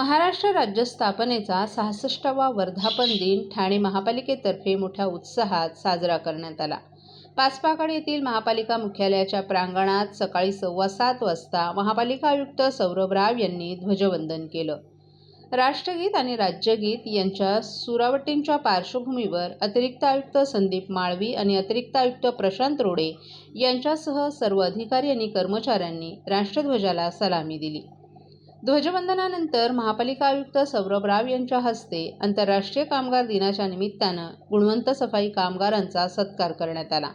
महाराष्ट्र राज्य स्थापनेचा सहासष्टावा वर्धापन दिन ठाणे महापालिकेतर्फे मोठ्या उत्साहात साजरा करण्यात आला. पाचपाकड येथील महापालिका मुख्यालयाच्या प्रांगणात सकाळी सव्वा सात वाजता महापालिका आयुक्त सौरभ राव यांनी ध्वजवंदन केलं. राष्ट्रगीत आणि राज्यगीत यांच्या सुरावटींच्या पार्श्वभूमीवर अतिरिक्त आयुक्त संदीप माळवी आणि अतिरिक्त आयुक्त प्रशांत रोडे यांच्यासह सर्व अधिकारी आणि कर्मचाऱ्यांनी राष्ट्रध्वजाला सलामी दिली. ध्वजवंदनानंतर महापालिका आयुक्त सौरभ राव यांच्या हस्ते आंतरराष्ट्रीय कामगार दिनाच्या निमित्तानं गुणवंत सफाई कामगारांचा सत्कार करण्यात आला.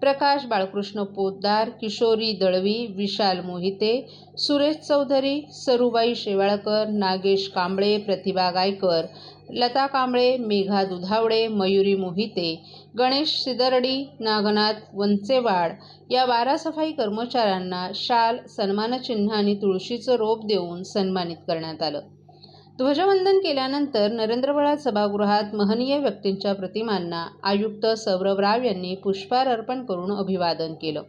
प्रकाश बाळकृष्ण पोद्दार किशोरी दळवी विशाल मोहिते सुरेश चौधरी सरुबाई शेवाळकर नागेश कांबळे प्रतिभा गायकर लता कांबळे मेघा दुधावडे मयुरी मोहिते गणेश सिदरडी नागनाथ वंचेवाड या बारा सफाई कर्मचाऱ्यांना शाल सन्मानचिन्ह आणि तुळशीचं रोप देऊन सन्मानित करण्यात आलं. ध्वजवंदन केल्यानंतर नरेंद्र सभागृहात महनीय व्यक्तींच्या प्रतिमांना आयुक्त सौरभ राव यांनी पुष्पहार अर्पण करून अभिवादन केलं.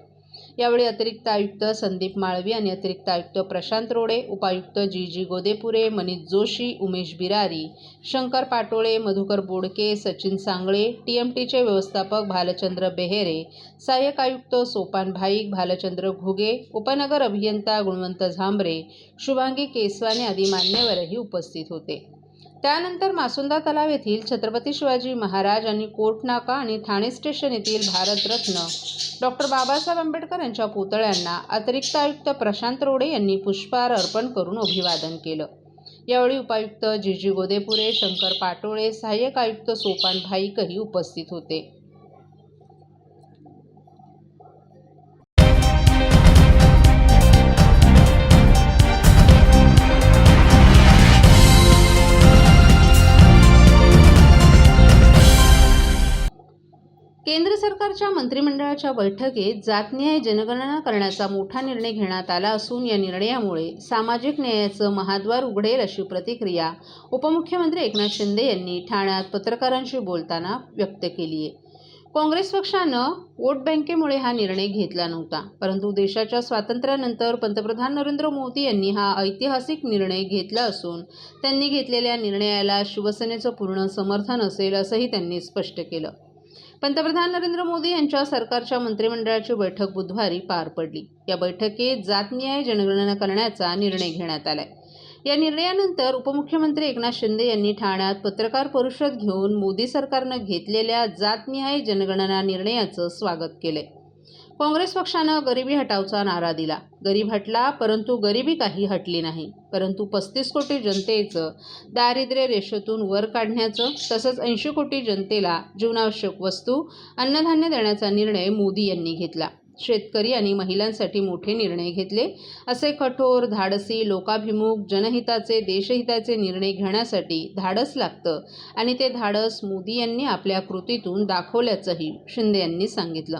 यावेळी अतिरिक्त आयुक्त संदीप माळवी आणि अतिरिक्त आयुक्त प्रशांत रोडे उपायुक्त G G Godepure Manish Joshi Umesh Birari Shankar Patole Madhukar Bodke Sachin Sangle T M टीचे व्यवस्थापक भालचंद्र बेहेरे सहाय्यक आयुक्त सोपान भाईक भालचंद्र घुगे उपनगर अभियंता गुणवंत झांबरे शुभांगी केसवाने आदी मान्यवरही उपस्थित होते. त्यानंतर मासुंदा तलाव येथील छत्रपती शिवाजी महाराज आणि कोटनाका आणि ठाणे स्टेशन येथील भारतरत्न डॉक्टर बाबासाहेब आंबेडकर यांच्या पुतळ्यांना अतिरिक्त आयुक्त प्रशांत रोडे यांनी पुष्पहार अर्पण करून अभिवादन केलं. यावेळी उपायुक्त जी जी गोदेपुरे शंकर पाटोळे सहाय्यक आयुक्त सोपान भाईकही उपस्थित होते. केंद्र सरकारच्या मंत्रिमंडळाच्या बैठकीत जातन्याय जनगणना करण्याचा मोठा निर्णय घेण्यात आला असून या निर्णयामुळे सामाजिक न्यायाचं महाद्वार उघडेल अशी प्रतिक्रिया उपमुख्यमंत्री एकनाथ शिंदे यांनी ठाण्यात पत्रकारांशी बोलताना व्यक्त केली आहे. काँग्रेस पक्षानं वोट बँकेमुळे हा निर्णय घेतला नव्हता परंतु देशाच्या स्वातंत्र्यानंतर पंतप्रधान नरेंद्र मोदी यांनी हा ऐतिहासिक निर्णय घेतला असून त्यांनी घेतलेल्या निर्णयाला शिवसेनेचं पूर्ण समर्थन असेल असंही त्यांनी स्पष्ट केलं. पंतप्रधान नरेंद्र मोदी यांच्या सरकारच्या मंत्रिमंडळाची बैठक बुधवारी पार पडली. या बैठकीत जातन्याय जनगणना करण्याचा निर्णय घेण्यात आलाय. या निर्णयानंतर उपमुख्यमंत्री एकनाथ शिंदे यांनी ठाण्यात पत्रकार परिषद घेऊन मोदी सरकारनं घेतलेल्या जातनिहाय जनगणना निर्णयाचं स्वागत केलंय. काँग्रेस पक्षानं गरिबी हटावचा नारा दिला. गरीब हटला परंतु गरिबी काही हटली नाही. परंतु पस्तीस कोटी जनतेचं दारिद्र्य रेषेतून वर काढण्याचं तसंच ऐंशी कोटी जनतेला जीवनावश्यक वस्तू अन्नधान्य देण्याचा निर्णय मोदी यांनी घेतला. शेतकरी आणि महिलांसाठी मोठे निर्णय घेतले असे कठोर धाडसी लोकाभिमुख जनहिताचे देशहिताचे निर्णय घेण्यासाठी धाडस लागतं आणि ते धाडस मोदी यांनी आपल्या कृतीतून दाखवल्याचंही शिंदे यांनी सांगितलं.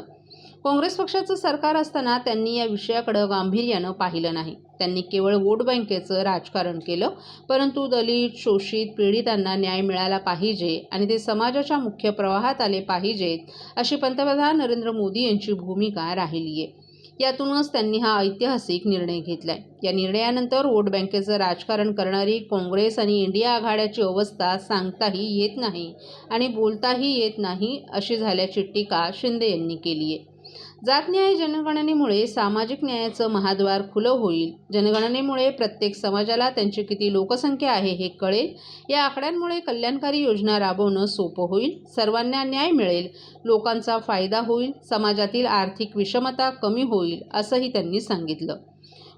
काँग्रेस पक्षाचं सरकार असताना त्यांनी या विषयाकडं गांभीर्यानं पाहिलं नाही. त्यांनी केवळ वोट बँकेचं राजकारण केलं परंतु दलित शोषित पीडितांना न्याय मिळाला पाहिजे आणि ते समाजाच्या मुख्य प्रवाहात आले पाहिजेत अशी पंतप्रधान नरेंद्र मोदी यांची भूमिका राहिली आहे यातूनच त्यांनी हा ऐतिहासिक निर्णय घेतलाय. या निर्णयानंतर वोट बँकेचं राजकारण करणारी काँग्रेस आणि इंडिया आघाड्याची अवस्था सांगताही येत नाही आणि बोलताही येत नाही अशी झाल्याची टीका शिंदे यांनी केली आहे जातन्याय जनगणनेमुळे सामाजिक न्यायाचं महाद्वार खुलं होईल. जनगणनेमुळे प्रत्येक समाजाला त्यांची किती लोकसंख्या आहे हे कळेल. या आकड्यांमुळे कल्याणकारी योजना राबवणं सोपं होईल. सर्वांना न्याय मिळेल. लोकांचा फायदा होईल. समाजातील आर्थिक विषमता कमी होईल असंही त्यांनी सांगितलं.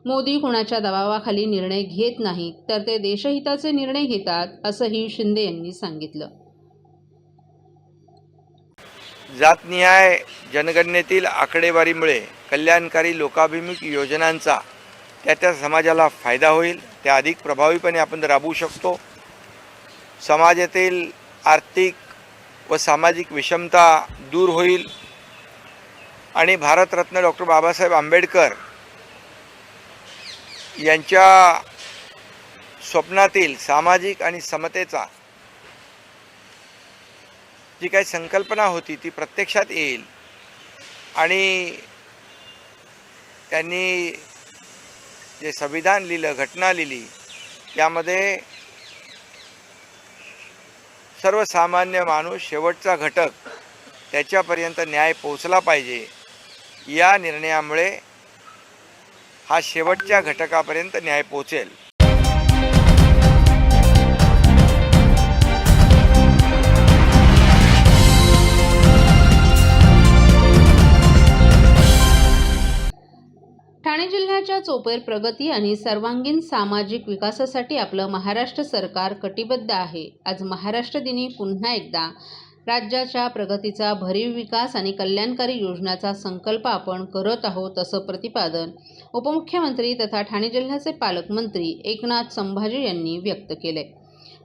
मोदी कुणाच्या दबावाखाली निर्णय घेत नाहीत तर ते देशहिताचे निर्णय घेतात असंही शिंदे यांनी सांगितलं. जातनिहाय जनगणनेतील आकडेवारीमुळे कल्याणकारी लोकाभिमुख योजनांचा त्या त्या समाजाला फायदा होईल त्या अधिक प्रभावीपणे आपण राबवू शकतो. समाजातील आर्थिक व सामाजिक विषमता दूर होईल. आणि भारतरत्न डॉक्टर बाबासाहेब आंबेडकर यांच्या स्वप्नातील सामाजिक आणि समतेचा जी काही संकल्पना होती ती प्रत्यक्षात येईल. आणि त्यांनी जे संविधान लिहिलं घटना लिहिली त्यामध्ये सर्वसामान्य माणूस शेवटचा घटक त्याच्यापर्यंत न्याय पोचला पाहिजे. या निर्णयामुळे हा शेवटच्या घटकापर्यंत न्याय पोचेल ठाणे चोपेर प्रगती आणि सर्वांगीण सामाजिक विकासासाठी आपलं महाराष्ट्र सरकार कटिबद्ध आहे. आज महाराष्ट्र दिनी पुन्हा एकदा राज्याच्या प्रगतीचा भरीव विकास आणि कल्याणकारी योजनाचा संकल्प आपण करत आहोत असं प्रतिपादन उपमुख्यमंत्री तथा ठाणे जिल्ह्याचे पालकमंत्री एकनाथ संभाजी यांनी व्यक्त केले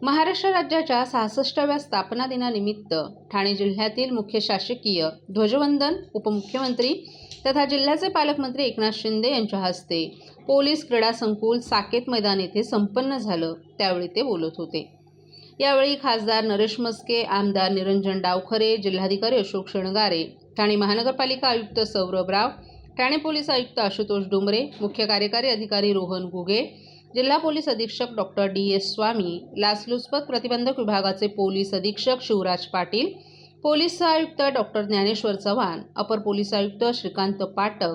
महाराष्ट्र राज्याच्या सहासष्टाव्या स्थापना दिनानिमित्त ठाणे जिल्ह्यातील मुख्य शासकीय ध्वजवंदन उपमुख्यमंत्री तथा जिल्ह्याचे पालकमंत्री एकनाथ शिंदे यांच्या हस्ते पोलीस क्रीडा संकुल साकेत मैदान येथे संपन्न झालं त्यावेळी ते बोलत होते. यावेळी खासदार नरेश मस्के आमदार निरंजन डावखरे जिल्हाधिकारी अशोक शेणगारे ठाणे महानगरपालिका आयुक्त सौरभ राव ठाणे पोलीस आयुक्त आशुतोष डुमरे मुख्य कार्यकारी अधिकारी रोहन घुगे जिल्हा पोलीस अधीक्षक डॉक्टर डी एस स्वामी लाचलुचपत प्रतिबंधक विभागाचे पोलीस अधीक्षक शिवराज पाटील पोलीस आयुक्त डॉक्टर ज्ञानेश्वर चव्हाण अपर पोलीस आयुक्त श्रीकांत पाटक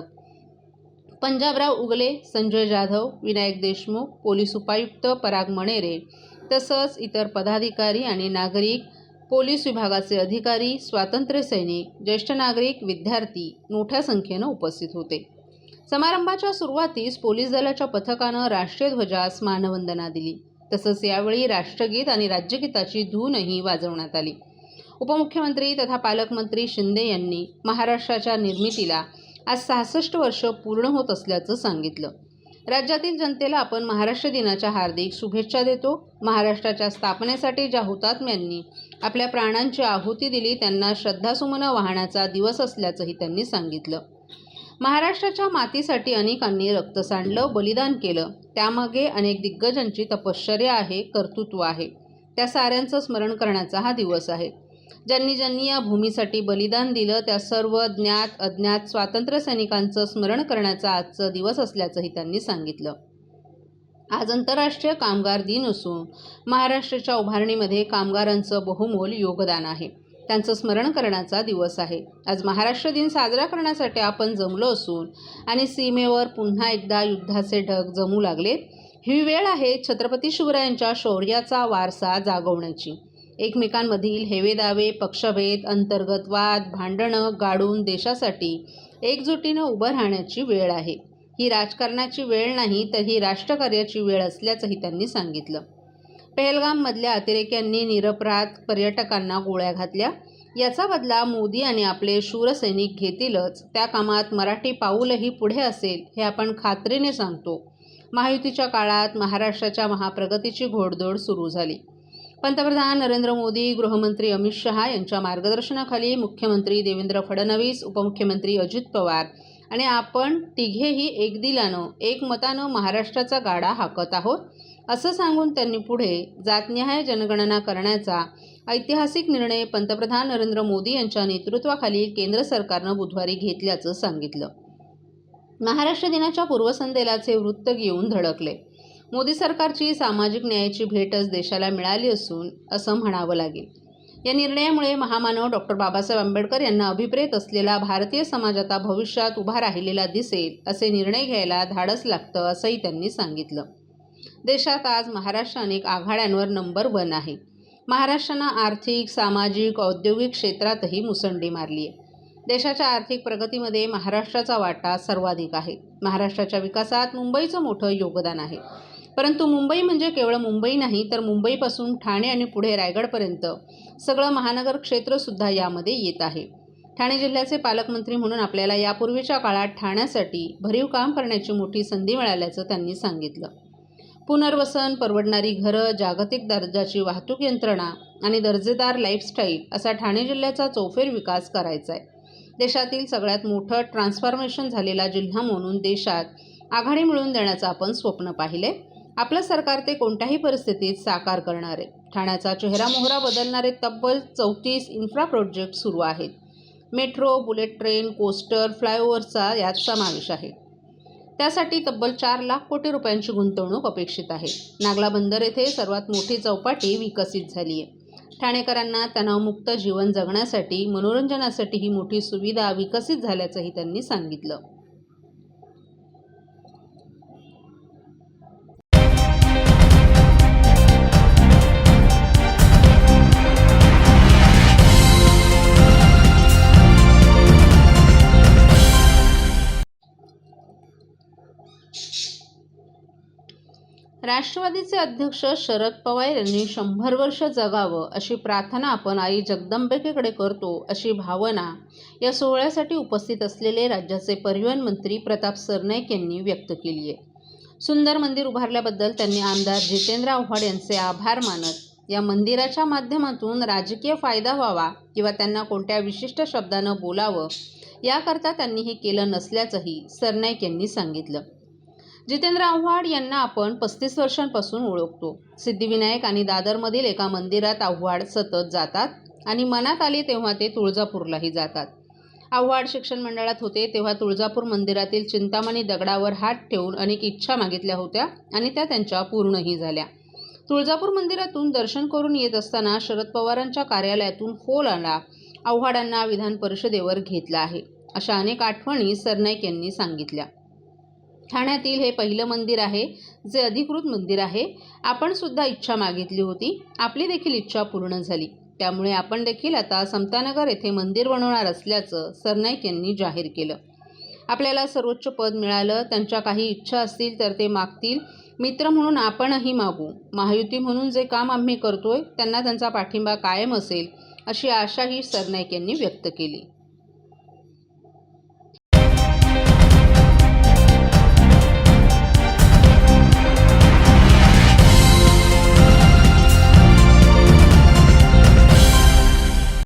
पंजाबराव उगले संजय जाधव विनायक देशमुख पोलीस उपायुक्त पराग मणेरे तसंच इतर पदाधिकारी आणि नागरिक पोलीस विभागाचे अधिकारी स्वातंत्र्य सैनिक ज्येष्ठ नागरिक विद्यार्थी मोठ्या संख्येनं उपस्थित होते. समारंभाच्या सुरुवातीस पोलीस दलाच्या पथकानं राष्ट्रीय ध्वजास मानवंदना दिली. तसंच यावेळी राष्ट्रगीत आणि राज्यगीताची धूनही वाजवण्यात आली. उपमुख्यमंत्री तथा पालकमंत्री शिंदे यांनी महाराष्ट्राच्या निर्मितीला आज सहासष्ट वर्ष पूर्ण होत असल्याचं सांगितलं. राज्यातील जनतेला आपण महाराष्ट्र दिनाच्या हार्दिक शुभेच्छा देतो. महाराष्ट्राच्या स्थापनेसाठी ज्या हुतात्म्यांनी आपल्या प्राणांची आहुती दिली. त्यांना श्रद्धासुमनं वाहण्याचा दिवस असल्याचंही त्यांनी सांगितलं. महाराष्ट्राच्या मातीसाठी अनेकांनी रक्त सांडलं बलिदान केलं. त्यामागे अनेक दिग्गजांची तपश्चर्या आहे कर्तृत्व आहे. त्या साऱ्यांचं स्मरण करण्याचा हा दिवस आहे. ज्यांनी ज्यांनी या भूमीसाठी बलिदान दिलं त्या सर्व ज्ञात अज्ञात स्वातंत्र्य सैनिकांचं स्मरण करण्याचा आजचा दिवस असल्याचंही त्यांनी सांगितलं. आज आंतरराष्ट्रीय कामगार दिन असून महाराष्ट्राच्या उभारणीमध्ये कामगारांचं बहुमोल योगदान आहे. त्यांचं स्मरण करण्याचा दिवस आहे. आज महाराष्ट्र दिन साजरा करण्यासाठी आपण जमलो असून आणि सीमेवर पुन्हा एकदा युद्धाचे ढग जमू लागले ही वेळ आहे छत्रपती शिवरायांच्या शौर्याचा वारसा जागवण्याची. एकमेकांमधील हेवेदावे पक्षभेद अंतर्गत वाद भांडणं गाडून देशासाठी एकजुटीनं उभं राहण्याची वेळ आहे. ही राजकारणाची वेळ नाही तर ही राष्ट्रकार्याची वेळ असल्याचंही त्यांनी सांगितलं. पेहलगाममधल्या अतिरेक्यांनी निरपराध पर्यटकांना गोळ्या घातल्या. याचा बदला मोदी आणि आपले शूरसैनिक घेतीलच. त्या कामात मराठी पाऊलही पुढे असेल हे आपण खात्रीने सांगतो. महायुतीच्या काळात महाराष्ट्राच्या महाप्रगतीची घोडदौड सुरू झाली. पंतप्रधान नरेंद्र मोदी गृहमंत्री अमित शहा यांच्या मार्गदर्शनाखाली मुख्यमंत्री देवेंद्र फडणवीस उपमुख्यमंत्री अजित पवार. आणि आपण तिघेही एकदिलानं एकमतानं महाराष्ट्राचा गाडा हाकत आहोत असं सांगून त्यांनी पुढे जातनिहाय जनगणना करण्याचा ऐतिहासिक निर्णय पंतप्रधान नरेंद्र मोदी यांच्या नेतृत्वाखाली केंद्र सरकारनं बुधवारी घेतल्याचं सांगितलं. महाराष्ट्र दिनाच्या पूर्वसंध्येलाचे वृत्त घेऊन धडकले. मोदी सरकारची सामाजिक न्यायाची भेटच देशाला मिळाली असून असं म्हणावं लागेल. या निर्णयामुळे महामानव डॉक्टर बाबासाहेब आंबेडकर यांना अभिप्रेत असलेला भारतीय समाज आता भविष्यात उभा राहिलेला दिसेल असे निर्णय घ्यायला धाडस लागतं असंही त्यांनी सांगितलं. देशात आज महाराष्ट्र अनेक आघाड्यांवर नंबर वन आहे. महाराष्ट्रानं आर्थिक सामाजिक औद्योगिक क्षेत्रातही मुसंडी मारली आहे देशाच्या आर्थिक प्रगतीमध्ये महाराष्ट्राचा वाटा सर्वाधिक आहे. महाराष्ट्राच्या विकासात मुंबईचं मोठं योगदान आहे. परंतु मुंबई म्हणजे केवळ मुंबई नाही तर मुंबईपासून ठाणे आणि पुढे रायगडपर्यंत सगळं महानगर क्षेत्रसुद्धा यामध्ये येत आहे. ठाणे जिल्ह्याचे पालकमंत्री म्हणून आपल्याला यापूर्वीच्या काळात ठाण्यासाठी भरीव काम करण्याची मोठी संधी मिळाल्याचं त्यांनी सांगितलं. पुनर्वसन परवडणारी घरं जागतिक दर्जाची वाहतूक यंत्रणा आणि दर्जेदार लाईफस्टाईल असा ठाणे जिल्ह्याचा चौफेर विकास करायचा आहे. देशातील सगळ्यात मोठं ट्रान्सफॉर्मेशन झालेला जिल्हा म्हणून देशात आघाडी मिळवून देण्याचं आपण स्वप्न पाहिले आपलं सरकार ते कोणत्याही परिस्थितीत साकार करणार. आहे ठाण्याचा चेहरा मोहरा बदलणारे तब्बल चौतीस इन्फ्रा प्रोजेक्ट सुरू आहेत. मेट्रो बुलेट ट्रेन कोस्टर फ्लायओव्हरचा यात समावेश आहे. त्यासाठी तब्बल चार लाख कोटी रुपयांची गुंतवणूक अपेक्षित आहे. नागला बंदर येथे सर्वात मोठी चौपाटी विकसित झाली आहे ठाणेकरांना तणावमुक्त जीवन जगण्यासाठी मनोरंजनासाठी ही मोठी सुविधा विकसित झाल्याचंही त्यांनी सांगितलं. राष्ट्रवादीचे अध्यक्ष शरद पवार यांनी शंभर वर्ष जगावं अशी प्रार्थना आपण आई जगदंबिकेकडे करतो अशी भावना या सोहळ्यासाठी उपस्थित असलेले राज्याचे परिवहन मंत्री प्रताप सरनाईक यांनी व्यक्त केली आहे. सुंदर मंदिर उभारल्याबद्दल त्यांनी आमदार जितेंद्र आव्हाड यांचे आभार मानत या मंदिराच्या माध्यमातून राजकीय फायदा व्हावा किंवा त्यांना कोणत्या विशिष्ट शब्दानं बोलावं याकरता त्यांनी हे केलं नसल्याचंही सरनाईक यांनी सांगितलं. जितेंद्र आव्हाड यांना आपण पस्तीस वर्षांपासून ओळखतो. सिद्धिविनायक आणि दादरमधील एका मंदिरात आव्हाड सतत जातात आणि मनात आले तेव्हा ते तुळजापूरलाही जातात. आव्हाड शिक्षण मंडळात होते तेव्हा तुळजापूर मंदिरातील चिंतामणी दगडावर हात ठेवून अनेक इच्छा मागितल्या होत्या आणि त्या त्यांच्या पूर्णही झाल्या. तुळजापूर मंदिरातून दर्शन करून येत असताना शरद पवारांच्या कार्यालयातून फोल आला आव्हाडांना विधान परिषदेवर घेतला आहे अशा अनेक आठवणी सरनाईक यांनी सांगितल्या. ठाण्यातील हे पहिलं मंदिर आहे जे अधिकृत मंदिर आहे. आपण सुद्धा इच्छा मागितली होती. आपली देखील इच्छा पूर्ण झाली. त्यामुळे आपण देखील आता समतानगर येथे मंदिर बनवणार असल्याचं सरनाईक यांनी जाहीर केलं. आपल्याला सर्वोच्च पद मिळालं त्यांच्या काही इच्छा असतील तर ते मागतील. मित्र म्हणून आपणही मागू. महायुती म्हणून जे काम आम्ही करतोय त्यांना त्यांचा पाठिंबा कायम असेल अशी आशाही सरनाईक यांनी व्यक्त केली.